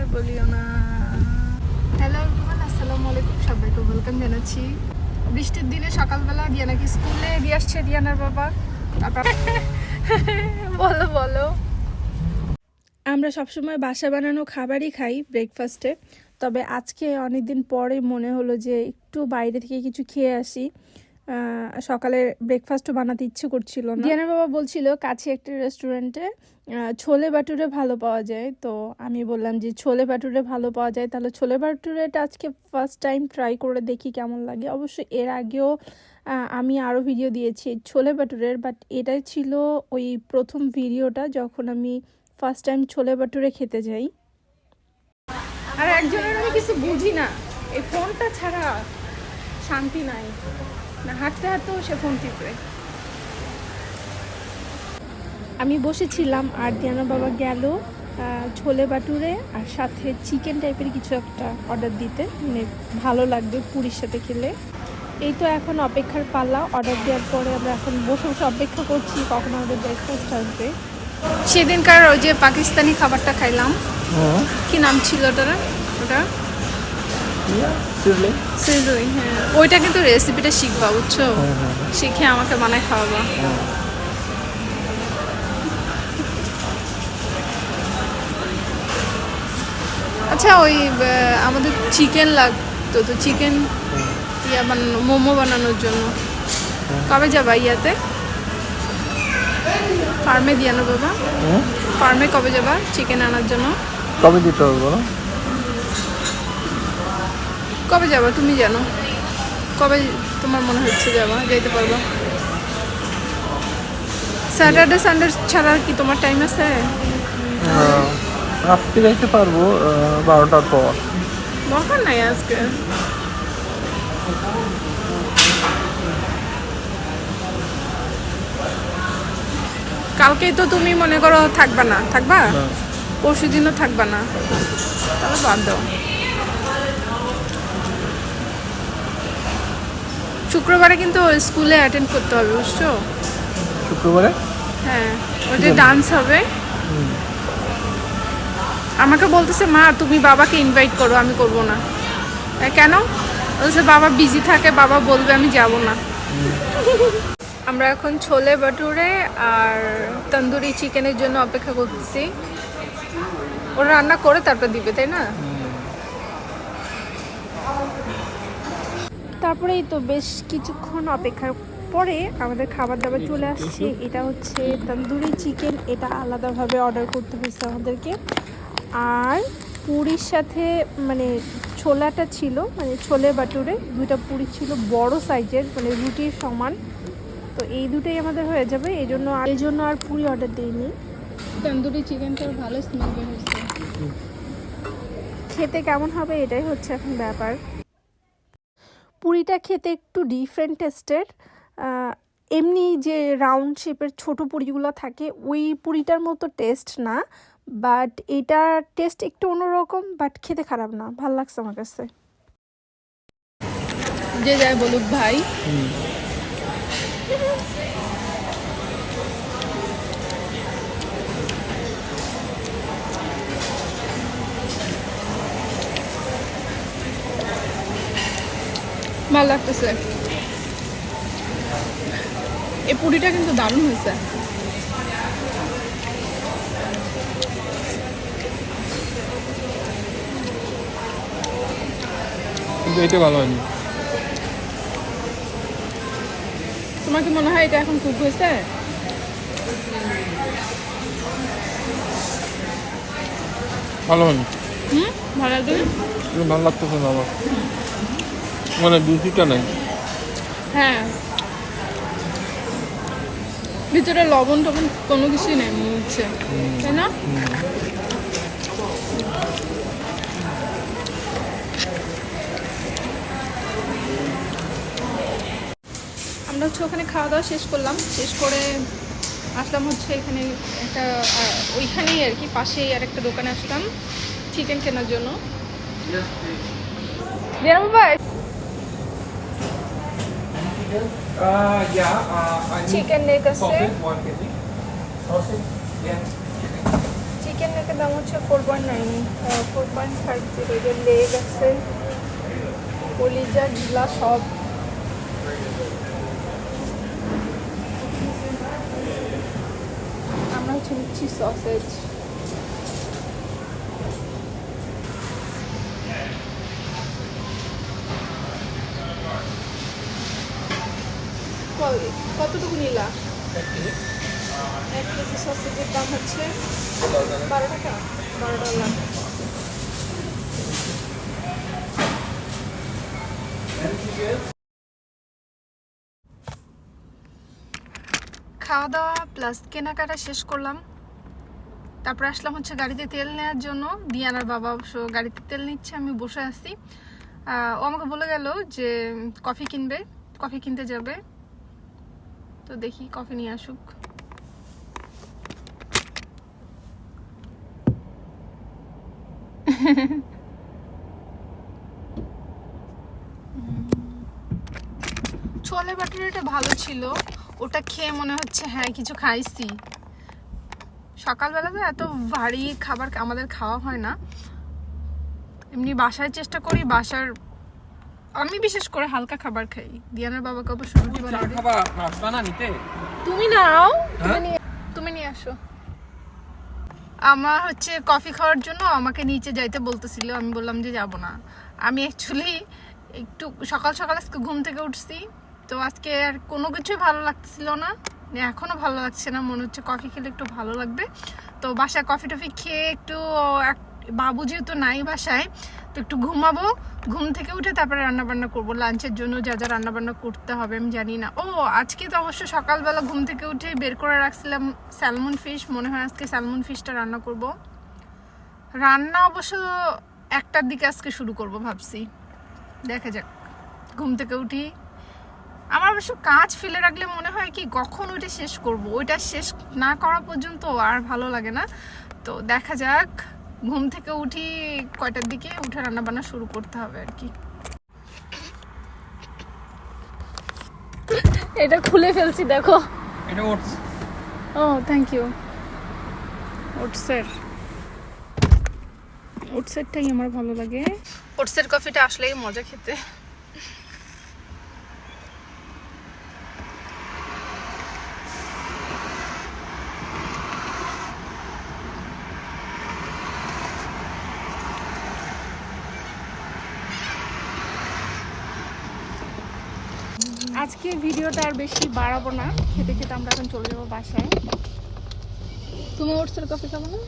আর বলিও না। Hello everyone আসসালামু আলাইকুম। সবাইকে ওয়েলকাম জানাচ্ছি। বৃষ্টির দিনে সকালবেলা দিয়ানাকে স্কুলে দিয়ে আসছে দিয়ানার বাবা। বলো বলো। আমরা সবসময় বাসা বানানো খাবারই খাই ব্রেকফাস্টে তবে আজকে অনেকদিন পরে মনে হলো যে একটু বাইরে থেকে কিছু খেয়ে আসি। সকালে ব্রেকফাস্টও বানাতে ইচ্ছে করছিল না। দিয়ানার বাবা বলছিল কাছে একটা রেস্টুরেন্টে ছোলে বাটুরে ভালো পাওয়া যায়। তো আমি বললাম যে ছোলে বাটুরে ভালো পাওয়া যায়? তাহলে ছোলে বাটুরেটা আজকে ফার্স্ট টাইম ট্রাই করে দেখি কেমন লাগে। অবশ্য এর আগেও আমি আরও ভিডিও দিয়েছি ছোলে বাটুরের বাট এটাই ছিল ওই প্রথম ভিডিওটা যখন আমি ফার্স্ট টাইম ছোলে বাটুরে খেতে যাই। আর একজনের আমি কিছু বুঝি না। এই ফোনটা ছাড়া শান্তি নাই। না হাঁটতে হাঁটতেও সে ফোন টিপে। আমি বসেছিলাম আর দিয়ানা বাবা গেল ছোলে বাটুরে আর সাথে চিকেন টাইপের কিছু একটা অর্ডার দিতে। মানে ভালো লাগবে পুরীর সাথে খেলে। এই তো এখন অপেক্ষার পাল্লা অর্ডার দেওয়ার পরে আমরা এখন বসে বসে অপেক্ষা করছি কখন আমাদের ব্রেকফাস্ট আসবে। সেদিনকার ওই যে পাকিস্তানি খাবারটা খাইলাম। হ্যাঁ। কি নাম ছিল ওটা ওটা? হ্যাঁ। ওইটা কিন্তু রেসিপিটা শিখবা বুঝছ? হ্যাঁ হ্যাঁ শিখে আমাকে বানায় খাওয়াবা। আচ্ছা ওই আমাদের চিকেন লাগতো তো চিকেন ইয়া বানানো মোমো বানানোর জন্য। কবে যাবা ইয়াতে? ফার্মে দিয়ানো বাবা। ফার্মে কবে যাবা? চিকেন আনার জন্য। কবে দিতে হবে বলো? কবে যাবা তুমি জানো? কবে তোমার মনে হচ্ছে যাবা যাইতে পারবা? স্যাটারডে সানডে ছাড়া কি তোমার টাইম আছে? আজকে যাইতে পারব বারোটার পর। দরকার নাই আজকে। কালকেই তো তুমি মনে করো থাকবা না থাকবা? পরশু দিনও থাকবা না। তাহলে বাদ দাও। শুক্রবারে কিন্তু স্কুলে অ্যাটেন্ড করতে হবে বুঝছ? শুক্রবারে? হ্যাঁ ওই যে ডান্স হবে। আমাকে বলতেছে মা তুমি বাবাকে ইনভাইট করো আমি করব না। কেন? বলছে বাবা বিজি থাকে বাবা বলবে আমি যাব না। আমরা এখন ছোলে বাটুরে আর তন্দুরি চিকেনের জন্য অপেক্ষা করতেছি। ওরা রান্না করে তারপর দিবে তাই না? তারপরেই তো বেশ কিছুক্ষণ অপেক্ষার পরে আমাদের খাবার দাবার চলে আসছে। এটা হচ্ছে তন্দুরি চিকেন। এটা আলাদাভাবে অর্ডার করতে হয়েছে আমাদেরকে। আর পুরীর সাথে মানে ছোলাটা ছিল মানে ছোলে বাটুরে দুইটা পুরি ছিল বড় সাইজের মানে রুটির সমান। তো এই দুটোই আমাদের হয়ে যাবে। এই জন্য এই জন্য আর পুরি অর্ডার দিইনি। তন্দুরি চিকেনটা ভালো স্মেল বের হয়েছে। খেতে কেমন হবে? এটাই হচ্ছে এখন ব্যাপার। পুরিটা খেতে একটু ডিফারেন্ট টেস্টের এমনি যে রাউন্ড শেপের ছোট পুরিগুলো থাকে ওই পুরিটার মতো টেস্ট না। বাট এটার টেস্ট একটু অন্যরকম বাট খেতে খারাপ না। ভালো লাগছে আমার কাছে। যে যায় বলুক ভাই। ভালো লাগতেছে। এই পুরিটা কিন্তু দারুণ হয়েছে। কিন্তু এটা ভালো হয়নি। তোমার কি মনে হয় এটা এখন কুক হয়েছে? ভালো হয়নি। হুম? ভালো লাগবে কিন্তু ভালো লাগতেছে না আমার। মানে বিউটিটা নাই। হ্যাঁ। ভিতরে লবণ টবণ কোনো কিছুই নেই মনে হচ্ছে। তাই না? আমরা হচ্ছে ওখানে খাওয়া দাওয়া শেষ করলাম। শেষ করে আসলাম হচ্ছে এখানে একটা ওইখানেই আর কি পাশেই আর একটা দোকানে আসলাম চিকেন কেনার জন্য। ভাই Uh, yeah, uh, I need chicken neck আছে sausage, one kg. Sausage? Yeah. Chicken নেকের দাম হচ্ছে four point nine four point five zero এদের লেগ আছে কলিজা গিলা সব আমরা হচ্ছে নিচ্ছি সসেজ কতটুকু নিলা? এক কেজি সসেজের দাম হচ্ছে বারো টাকা, বারো ডলার। খাওয়া দাওয়া প্লাস কেনাকাটা শেষ করলাম। তারপর আসলাম হচ্ছে গাড়িতে তেল নেওয়ার জন্য। দিয়ানার বাবা অবশ্য গাড়িতে তেল নিচ্ছে, আমি বসে আছি। ও আমাকে বলে গেল যে, কফি কিনবে, কফি কিনতে যাবে। তো দেখি কফি নিয়ে আসুক। ছোলে বাটুরিটা ভালো ছিল। ওটা খেয়ে মনে হচ্ছে হ্যাঁ কিছু খাইছি। সকালবেলা তো এত ভারী খাবার আমাদের খাওয়া হয় না। এমনি বাসায় চেষ্টা করি, বাসার আমি বিশেষ করে হালকা খাবার খাই। দিয়ানার বাবাকে অবশ্য রুটি চা বানিয়ে দিই। খাবা? আসবা না নিতে তুমি নাও। তুমি হ্যাঁ? নিয়ে তুমি নিয়ে আসো। আমার হচ্ছে কফি খাওয়ার জন্য আমাকে নিচে যাইতে বলতেছিল। আমি বললাম যে যাব না। আমি অ্যাকচুয়ালি একটু সকাল সকাল আজকে ঘুম থেকে উঠছি। তো আজকে আর কোনো কিছুই ভালো লাগতেছিল না। এখনও ভালো লাগছে না। মনে হচ্ছে কফি খেলে একটু ভালো লাগবে। তো বাসায় কফি টফি খেয়ে একটু এক- বাবু যেহেতু নাই বাসায় তো একটু ঘুমাবো, ঘুম থেকে উঠে তারপরে রান্না বান্না করব। লাঞ্চের জন্য যা যা রান্না বান্না করতে হবে, আমি জানি না। ও, আজকে তো অবশ্য সকালবেলা ঘুম থেকে উঠে বের করে রাখছিলাম স্যালমন ফিশ। মনে হয় আজকে স্যালমন ফিশটা রান্না করব। রান্না অবশ্য একটার দিকে আজকে শুরু করব ভাবছি। দেখা যাক, ঘুম থেকে উঠি। আমার অবশ্য কাজ ফেলে রাখলে মনে হয় কি, কখন ওইটা শেষ করব? ওইটা শেষ না করা পর্যন্ত আর ভালো লাগে না। তো দেখা যাক ঘুম থেকে উঠি কয়টার দিকে উঠে রান্না বান্না শুরু করতে হবে আর কি। এটা খুলে ফেলছি দেখো। এটা ওটস। ও থ্যাংক ইউ ওটসের। ওটসেরটাই আমার ভালো লাগে। ওটসের কফিটা আসলেই মজা খেতে। আজকে ভিডিওটা আর বেশি বাড়াবো না। খেতে খেতে আমরা এখন চলে যাব বাসায়। তুমি ওটসের কফি খাব না?